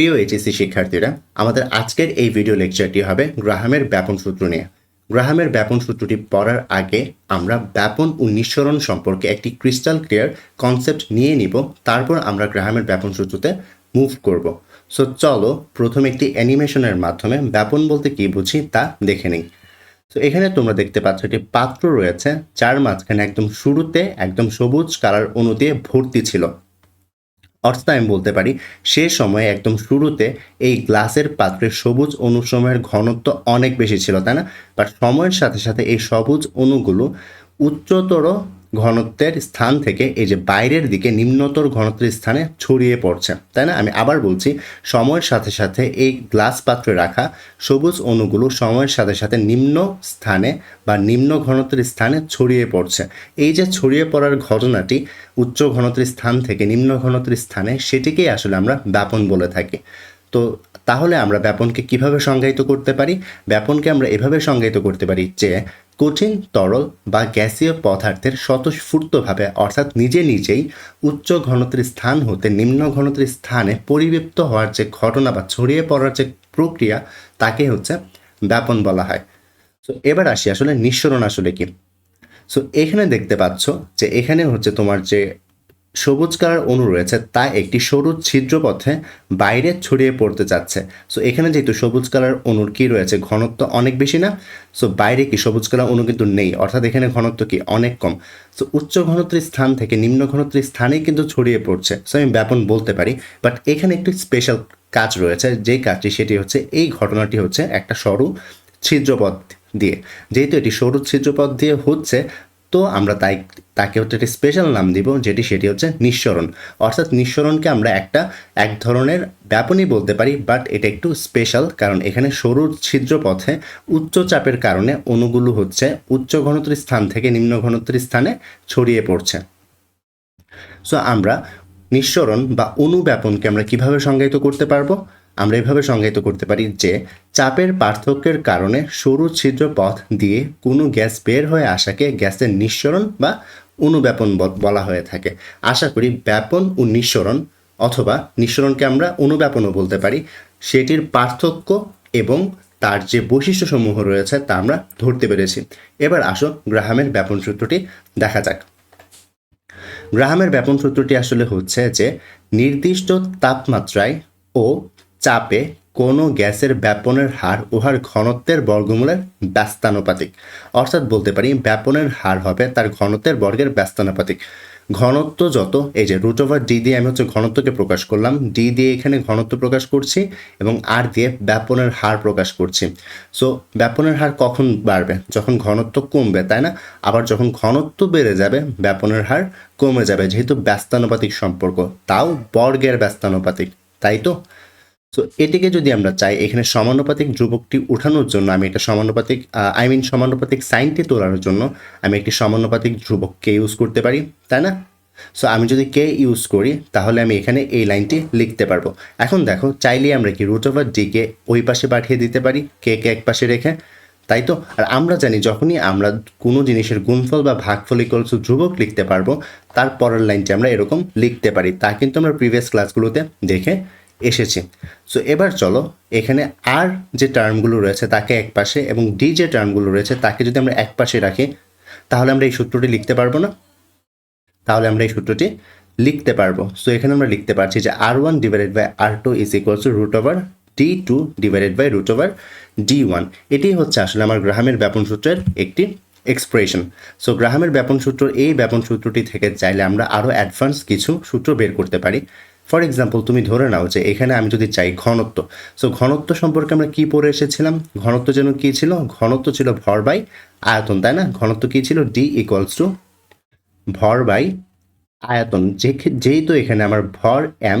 প্রিয় এইচএসসি শিক্ষার্থীরা, আমাদের আজকের এই ভিডিও লেকচারটি হবে গ্রাহামের ব্যাপন সূত্র নিয়ে। গ্রাহামের ব্যাপন সূত্রটি পড়ার আগে আমরা ব্যাপন ও নিঃসরণ সম্পর্কে একটি ক্রিস্টাল ক্লিয়ার কনসেপ্ট নিয়ে নিব, তারপর আমরা গ্রাহামের ব্যাপন সূত্রতে মুভ করব। সো চলো প্রথম একটি অ্যানিমেশনের মাধ্যমে ব্যাপন বলতে কী বুঝি তা দেখে নিই। তো এখানে তোমরা দেখতে পাচ্ছ একটি পাত্র রয়েছে, যার মাঝখানে একদম শুরুতে একদম সবুজ কালার অণু দিয়ে ভর্তি ছিল। অর্থাৎ আমি বলতে পারি, সে সময়ে একদম শুরুতে এই গ্লাসের পাত্রে সবুজ অনুসময়ের ঘনত্ব অনেক বেশি ছিল, তাই না? বাট সময়ের সাথে সাথে এই সবুজ অণুগুলো উচ্চতর ঘনত্বের স্থান থেকে এই যে বাইরের দিকে নিম্নতর ঘনত্বের স্থানে ছড়িয়ে পড়ছে, তাই না? আমি আবার বলছি, সময়ের সাথে সাথে এই গ্লাস পাত্রে রাখা সবুজ অণুগুলো সময়ের সাথে সাথে নিম্ন স্থানে বা নিম্ন ঘনত্বের স্থানে ছড়িয়ে পড়ছে। এই যে ছড়িয়ে পড়ার ঘটনাটি উচ্চ ঘনত্বের স্থান থেকে নিম্ন ঘনত্বের স্থানে, সেটিকেই আসলে আমরা ব্যাপন বলে থাকি। তো তাহলে আমরা ব্যাপনকে কীভাবে সংজ্ঞায়িত করতে পারি? ব্যাপনকে আমরা এভাবে সংজ্ঞায়িত করতে পারি যে কঠিন, তরল বা গ্যাসীয় পদার্থের স্বতঃস্ফূর্তভাবে, অর্থাৎ নিজে নিজেই উচ্চ ঘনত্বের স্থান হতে নিম্ন ঘনত্বের স্থানে পরিবৃপ্ত হওয়ার যে ঘটনা বা ছড়িয়ে পড়ার যে প্রক্রিয়া, তাকে হচ্ছে ব্যাপন বলা হয়। তো এবার আসি আসলে নিঃসরণ আসলে কি? সো এখানে দেখতে পাচ্ছ যে এখানে হচ্ছে তোমার যে সবুজ কালার অণু রয়েছে তা একটি সরু ছিদ্রপথে বাইরে ছড়িয়ে পড়তে যাচ্ছে। সো এখানে যেহেতু সবুজ কালার অণুর কি রয়েছে? ঘনত্ব অনেক বেশি না? সো বাইরে কি সবুজ কালার অণু কিন্তু নেই? অর্থাৎ এখানে ঘনত্ব কি অনেক কম? সো উচ্চ ঘনত্বের স্থান থেকে নিম্ন ঘনত্বের স্থানেই কিন্তু ছড়িয়ে পড়ছে। সো আমি ব্যাপন বলতে পারি বাট এখানে একটি স্পেশাল কাজ রয়েছে, যেই কাজটি সেটি হচ্ছে, এই ঘটনাটি হচ্ছে একটা সরু ছিদ্রপথ দিয়ে। যেহেতু এটি সরু ছিদ্রপথ দিয়ে হচ্ছে তো আমরা তাই, তাকে হচ্ছে একটি স্পেশাল নাম দিব, যেটি সেটি হচ্ছে নিঃসরণ। অর্থাৎ নিঃসরণকে আমরা একটা, এক ধরনের ব্যাপনই বলতে পারি বাট এটা একটু স্পেশাল কারণ এখানে সরু ছিদ্রপথে উচ্চ চাপের কারণে অণুগুলো হচ্ছে উচ্চ ঘনত্বের স্থান থেকে নিম্ন ঘনত্বের স্থানে ছড়িয়ে পড়ছে। সো আমরা নিঃসরণ বা অনুব্যাপনকে আমরা কীভাবে সংজ্ঞায়িত করতে পারব? আমরা এভাবে সংজ্ঞায়িত করতে পারি যে চাপের পার্থক্যের কারণে সরু ছিদ্র পথ দিয়ে কোনো গ্যাস বের হয়ে আসাকে গ্যাসের নিঃসরণ বা অনুব্যাপন বলা হয়ে থাকে। আশা করি ব্যাপন ও নিঃসরণ অথবা নিঃসরণকে আমরা অনুব্যাপনও বলতে পারি। সেটির পার্থক্য এবং তার যে বৈশিষ্ট্যসমূহ রয়েছে তা আমরা ধরতে পেরেছি। এবার আসো গ্রাহামের ব্যাপন সূত্রটি দেখা যাক। গ্রাহামের ব্যাপন সূত্রটি আসলে হচ্ছে যে, নির্দিষ্ট তাপমাত্রায় ও চাপে কোনো গ্যাসের ব্যাপনের হার উহার ঘনত্বের বর্গমূলের ব্যস্তানুপাতিক। অর্থাৎ বলতে পারি, ব্যাপনের হার হবে তার ঘনত্বের বর্গের ব্যস্তানুপাতিক। ঘনত্ব যত, এই যে রুট ওভার ডি দিয়ে আমি হচ্ছে ঘনত্বকে প্রকাশ করলাম ডি দিয়ে এখানে ঘনত্ব প্রকাশ করছি এবং আর দিয়ে ব্যাপনের হার প্রকাশ করছি। সো ব্যাপনের হার কখন বাড়বে? যখন ঘনত্ব কমবে, তাই না? আবার যখন ঘনত্ব বেড়ে যাবে, ব্যাপনের হার কমে যাবে, যেহেতু ব্যস্তানুপাতিক সম্পর্ক, তাও বর্গের ব্যস্তানুপাতিক, তাই তো? সো এটিকে যদি আমরা চাই, এখানে সমানুপাতিক ধ্রুবকটি উঠানোর জন্য, আমি একটা সমানুপাতিক আই মিন সমানুপাতিক সাইনটি তোলার জন্য আমি একটি সমানুপাতিক ধ্রুবককে ইউজ করতে পারি, তাই না? সো আমি যদি কে ইউজ করি, তাহলে আমি এখানে এই লাইনটি লিখতে পারব। এখন দেখো, চাইলে আমরা কি রুট ওভার ডিকে ওই পাশে পাঠিয়ে দিতে পারি কে কে এক পাশে রেখে, তাই তো? আর আমরা জানি যখনই আমরা কোনো জিনিসের গুণফল বা ভাগফল ইকলস ধ্রুবক লিখতে পারব, তার পরের লাইনটি আমরা এরকম লিখতে পারি। তা কিন্তু আমরা প্রিভিয়াস ক্লাসগুলোতে দেখে এসেছি। সো এবার চলো, এখানে আর যে টার্মগুলো রয়েছে তাকে এক পাশে এবং ডি যে টার্মগুলো রয়েছে তাকে যদি আমরা এক পাশে রাখি, তাহলে আমরা এই সূত্রটি লিখতে পারব না। তাহলে আমরা এই সূত্রটি লিখতে পারব। সো এখানে আমরা লিখতে পারছি যে R one divided by R two is equals to root over D two divided by root over D one এটি হচ্ছে আসলে আমার গ্রাহামের ব্যাপন সূত্রের একটি এক্সপ্রেশন সো গ্রাহামের ব্যাপন সূত্র, এই ব্যাপন সূত্রটি থেকে চাইলে আমরা আরও অ্যাডভান্স কিছু সূত্র বের করতে পারি। ফর এক্সাম্পল তুমি ধরে নাও যে এখানে আমি যদি চাই ঘনত্ব। সো ঘনত্ব সম্পর্কে আমরা কি পড়ে এসেছিলাম? ঘনত্ব যেন কী ছিল? ঘনত্ব ছিল ভর বাই আয়তন, তাই না? ঘনত্ব কী ছিল? ডি ইকুয়ালস টু ভর বাই আয়তন। যেহেতু এখানে আমার ভর এম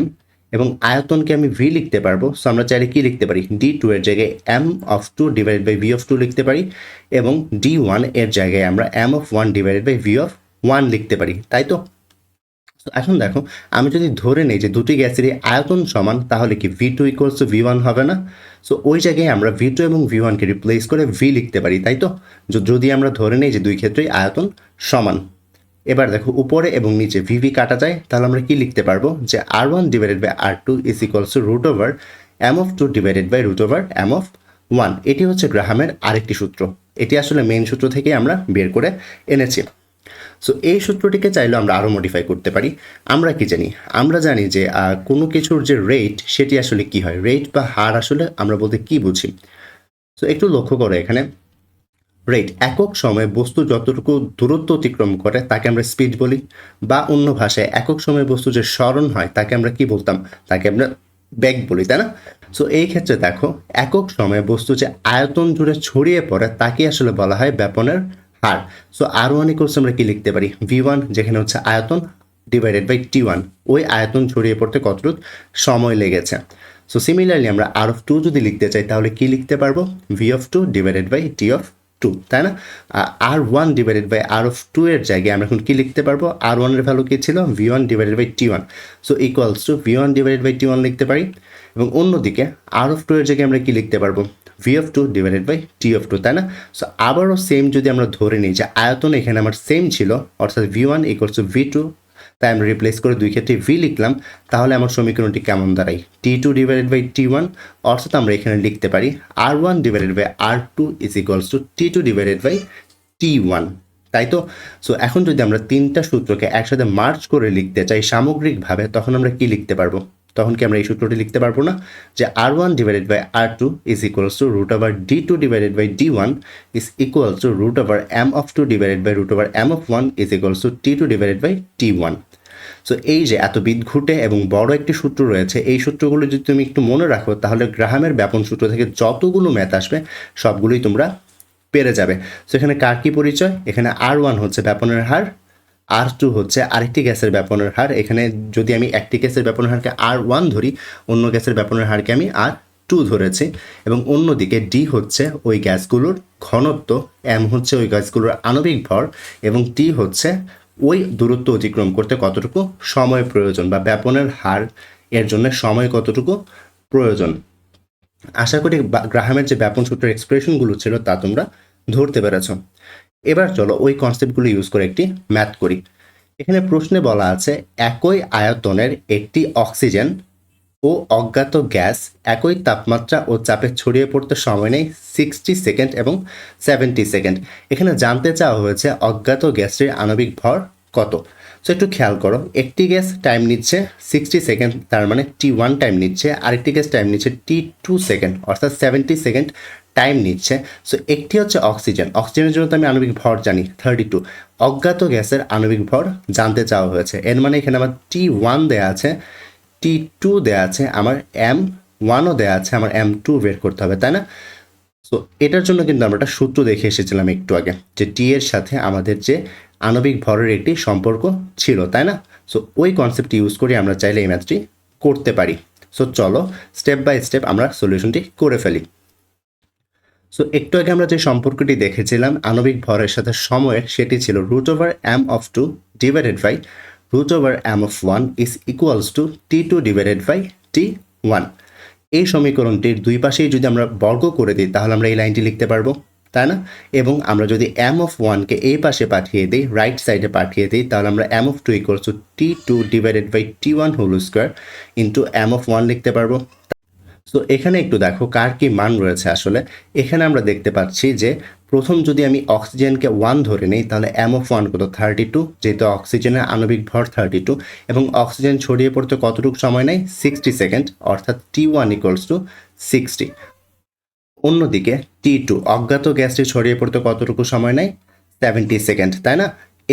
এবং আয়তনকে আমি ভি লিখতে পারব সো আমরা চাইলে কি লিখতে পারি? ডি টু এর জায়গায় M of two divide by V of two লিখতে পারি এবং ডি ওয়ানের জায়গায় আমরা M of one divided by V of one লিখতে পারি, তাই তো? এখন দেখো, আমি যদি ধরে নেই যে দুটি গ্যাসেরই আয়তন সমান, তাহলে কি V two equals to V one হবে না? সো ওই জায়গায় আমরা ভি টু এবং ভি ওয়ানকে রিপ্লেস করে ভি লিখতে পারি, তাই তো? যদি আমরা ধরে নেই যে দুই ক্ষেত্রেই আয়তন সমান। এবার দেখো, উপরে এবং নিচে ভিভি কাটা যায়, তাহলে আমরা কি লিখতে পারব? যে R one divided by R two is equals to root over M of two divided by root over M of one এটি হচ্ছে গ্রাহামের আরেকটি সূত্র। এটি আসলে মেইন সূত্র থেকে আমরা বের করে এনেছি। সো এই সূত্রটিকে চাইলেও আমরা আরও মডিফাই করতে পারি। আমরা কি জানি? আমরা জানি যে কোনো কিছুর যে রেট সেটি আসলে কি হয়? রেট বা হার আসলে আমরা বলতে কি বুঝি? সো একটু লক্ষ্য করো এখানে। রেট একক সময়ে বস্তু যতটুকু দূরত্ব অতিক্রম করে, তাকে আমরা স্পিড বলি। বা অন্য ভাষায়, একক সময়ে বস্তু যে স্মরণ হয়, তাকে আমরা কি বলতাম? তাকে আমরা ব্যাগ বলি, তাই না? সো এই ক্ষেত্রে দেখো, একক সময়ে বস্তু যে আয়তন জুড়ে ছড়িয়ে পড়ে, তাকে আসলে বলা হয় ব্যাপনের হার। সো আর ওয়ান ইকোর্স আমরা কি লিখতে পারি? ভি ওয়ান যেখানে হচ্ছে আয়তন ডিভাইডেড বাই টি ওয়ান ওই আয়তন ছড়িয়ে পড়তে কতটুকু সময় লেগেছে? সো সিমিলারলি আমরা আর অফ টু যদি লিখতে চাই, তাহলে কি লিখতে পারব? V of two divided by T of two তাই না? R one divided by R of two এর জায়গায় আমরা এখন কি লিখতে পারব? আর ওয়ানের ভ্যালু কি ছিল? V one divided by T one so equals to V one divided by T one লিখতে পারি। এবং অন্যদিকে আর অফ টু এর জায়গায় আমরা কি লিখতে পারব? V of two divided by T of two তাই না? সো আবারও সেম যদি আমরা ধরে নিই যে আয়তন এখানে আমার সেম ছিল, অর্থাৎ V one equals to V two তাই আমরা রিপ্লেস করে দুই ক্ষেত্রে ভি লিখলাম, তাহলে আমার সমীকরণটি কেমন দাঁড়ায়? T two divided by T one অর্থাৎ আমরা এখানে লিখতে পারি R one divided by R two is equals to T two divided by T one তাই তো? সো এখন যদি আমরা তিনটা সূত্রকে একসাথে মার্চ করে লিখতে চাই সামগ্রিকভাবে, তখন আমরা কি লিখতে পারব? তখন কি আমরা এই সূত্রটি লিখতে পারব না? যে R one divided by R two is equals to root over D two divided by D one is equals to root over M of two divided by root over M of one is equals to T two divided by T one so এই যে এত বিদঘুটে এবং বড় একটি সূত্র রয়েছে, এই সূত্রগুলো যদি তুমি একটু মনে রাখো, তাহলে গ্রাহামের ব্যাপন সূত্র থেকে যতগুলো ম্যাথ আসবে, সবগুলোই তোমরা পেরে যাবে। সো এখানে কার কি পরিচয়? এখানে আর ওয়ান হচ্ছে ব্যাপনের হার আর টু হচ্ছে আরেকটি গ্যাসের ব্যাপনের হার। এখানে যদি আমি একটি গ্যাসের ব্যাপনের হারকে আর ওয়ান ধরি, অন্য গ্যাসের ব্যাপনের হারকে আমি আর টু ধরেছি। এবং অন্যদিকে ডি হচ্ছে ওই গ্যাসগুলোর ঘনত্ব এম হচ্ছে ওই গ্যাসগুলোর আণবিক ভর, এবং টি হচ্ছে ওই দূরত্ব অতিক্রম করতে কতটুকু সময় প্রয়োজন বা ব্যাপনের হার এর জন্য সময় কতটুকু প্রয়োজন। আশা করি গ্রাহামের যে ব্যাপন সূত্রের এক্সপ্রেশনগুলো ছিল তা তোমরা ধরতে পেরেছ। এবার চলো ওই কনসেপ্টগুলো ইউজ করে একটি ম্যাথ করি। এখানে প্রশ্নে বলা আছে, একই আয়তনের একটি অক্সিজেন ও অজ্ঞাত গ্যাস একই তাপমাত্রা ও চাপে ছড়িয়ে পড়তে সময় নেই সিক্সটি সেকেন্ড এবং সেভেন্টি সেকেন্ড এখানে জানতে চাওয়া হয়েছে, অজ্ঞাত গ্যাসটির আণবিক ভর কত? সো একটু খেয়াল করো, একটি গ্যাস টাইম নিচ্ছে সিক্সটি সেকেন্ড তার মানে টি ওয়ান টাইম নিচ্ছে, আরেকটি গ্যাস টাইম নিচ্ছে টি টু সেকেন্ড অর্থাৎ সেভেন্টি সেকেন্ড টাইম নিচ্ছে। সো একটি হচ্ছে অক্সিজেন অক্সিজেনের জন্য তো আমি আণবিক ভর জানি থার্টি টু অজ্ঞাত গ্যাসের আণবিক ভর জানতে চাওয়া হয়েছে। এর মানে এখানে আমার টি ওয়ান দেওয়া আছে টি টু দেওয়া আছে, আমার এম ওয়ানও দেওয়া আছে, আমার এম টু বের করতে হবে, তাই না? সো এটার জন্য কিন্তু আমরা একটা সূত্র দেখে এসেছিলাম একটু আগে, যে টি এর সাথে আমাদের যে আণবিক ভরের একটি সম্পর্ক ছিল, তাই না? সো ওই কনসেপ্টটি ইউজ করে, আমরা চাইলে এই ম্যাথটি করতে পারি। সো চলো স্টেপ বাই স্টেপ আমরা সলিউশনটি করে ফেলি। সো একটু আগে আমরা যে সম্পর্কটি দেখেছিলাম, আণবিক ভরের সাথে সময়ের, সেটি ছিল root over M of two divided by root over M of one is equals to T two divided by T one এই সমীকরণটির দুই পাশেই যদি আমরা বর্গ করে দিই, তাহলে আমরা এই লাইনটি লিখতে পারব, তাই না? এবং আমরা যদি এম অফ ওয়ানকে এই পাশে পাঠিয়ে দিই রাইট সাইডে পাঠিয়ে দিই, তাহলে আমরা M of two equals to T two divided by T one whole square into M of one লিখতে পারব। সো এখানে একটু দেখো কার কি মান রয়েছে আসলে। এখানে আমরা দেখতে পাচ্ছি যে প্রথম যদি আমি অক্সিজেনকে ওয়ান ধরে নিই, তাহলে এম অফ ওয়ান কত? থার্টি টু যেহেতু অক্সিজেনের আণবিক ভর থার্টি টু এবং অক্সিজেন ছড়িয়ে পড়তে কতটুকু সময় নেয়? সিক্সটি সেকেন্ড অর্থাৎ T one equals to sixty অন্যদিকে টি টু অজ্ঞাত গ্যাসটি ছড়িয়ে পড়তে কতটুকু সময় নেয়? সেভেন্টি সেকেন্ড তাই না?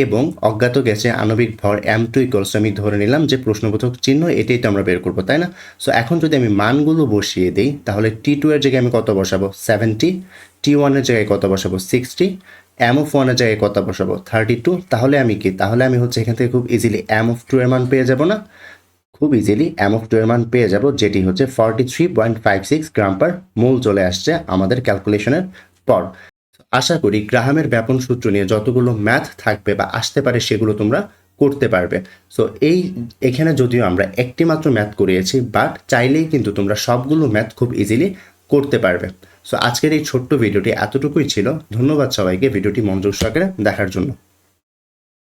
এবং অজ্ঞাত গ্যাসে আণবিক ভর এম টু ইকুয়ালস আমি ধরে নিলাম যে প্রশ্নবোধক চিহ্ন, এটাই তো আমরা বের করব, তাই না? সো এখন যদি আমি মানগুলো বসিয়ে দিই, তাহলে টি টু এর জায়গায় আমি কত বসাবো? সেভেন্টি টি ওয়ানের জায়গায় কত বসাবো? সিক্সটি এম অফ ওয়ানের জায়গায় কত বসাবো? থার্টি টু তাহলে আমি কি? তাহলে আমি হচ্ছে এখান থেকে খুব ইজিলি এম অফ টু এর মান পেয়ে যাব না? খুব ইজিলি এম অফ টু এর মান পেয়ে যাব, যেটি হচ্ছে forty three point five six gram per mole চলে আসছে আমাদের ক্যালকুলেশনের পর। আশা করি গ্রাহামের ব্যাপন সূত্র নিয়ে যতগুলো ম্যাথ থাকবে বা আসতে পারে সেগুলো তোমরা করতে পারবে। সো এই, এখানে যদিও আমরা একটি মাত্র ম্যাথ করিয়েছি বাট চাইলেই কিন্তু তোমরা সবগুলো ম্যাথ খুব ইজিলি করতে পারবে। সো আজকের এই ছোট্ট ভিডিওটি এতটুকুই ছিল। ধন্যবাদ সবাইকে। ভিডিওটি মনোযোগ সহকারে দেখার জন্য।